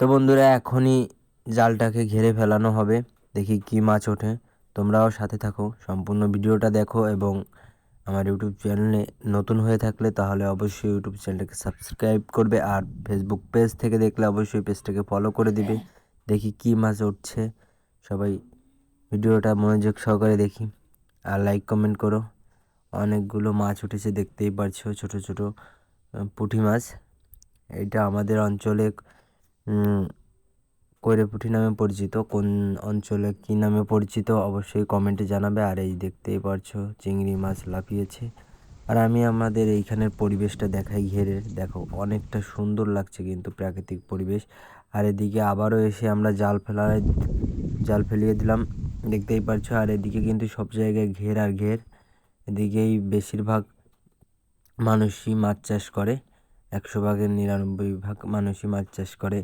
তো বন্ধুরা এখনই জালটাকে ঘিরে ফেলানো হবে। দেখি কি মাছ ওঠে। তোমরাও সাথে থাকো। সম্পূর্ণ ভিডিওটা দেখো এবং আমার ইউটিউব চ্যানেলে নতুন হয়ে থাকলে তাহলে অবশ্যই ইউটিউব চ্যানেলটাকে সাবস্ক্রাইব করবে আর ফেসবুক পেজ থেকে দেখলে অবশ্যই পেজটাকে ফলো করে দিবে। দেখি কি মাছ উঠছে। সবাই ভিডিওটা মনোযোগ সহকারে দেখি আর লাইক কমেন্ট করো। অনেকগুলো মাছ উঠেছে দেখতেই পারছ ছোট ছোট পুঁটি মাছ। এটা আমাদের অঞ্চলে উম, কৈরে পুঁটি নামে পরিচিত কোন অঞ্চলে কি নামে পরিচিত অবশ্যই কমেন্টে জানাবে। আর এই দেখতেই পারছ চিংড়ি মাছ লাফিয়েছে। আর আমি আমাদের এইখানের পরিবেশটা দেখাই ঘেরে। দেখো অনেকটা সুন্দর লাগছে কিন্তু প্রাকৃতিক পরিবেশ। আর এদিকে আবারও এসে আমরা জাল ফেলায় জাল ফেলিয়ে দিলাম। দেখতেই পারছ আর এদিকে কিন্তু সব জায়গায় ঘের আর ঘের। এদিকেই বেশিরভাগ মানুষই মাছ চাষ করে। একশো ভাগের নিরানব্বই ভাগ মানুষই মাছ চাষ করে।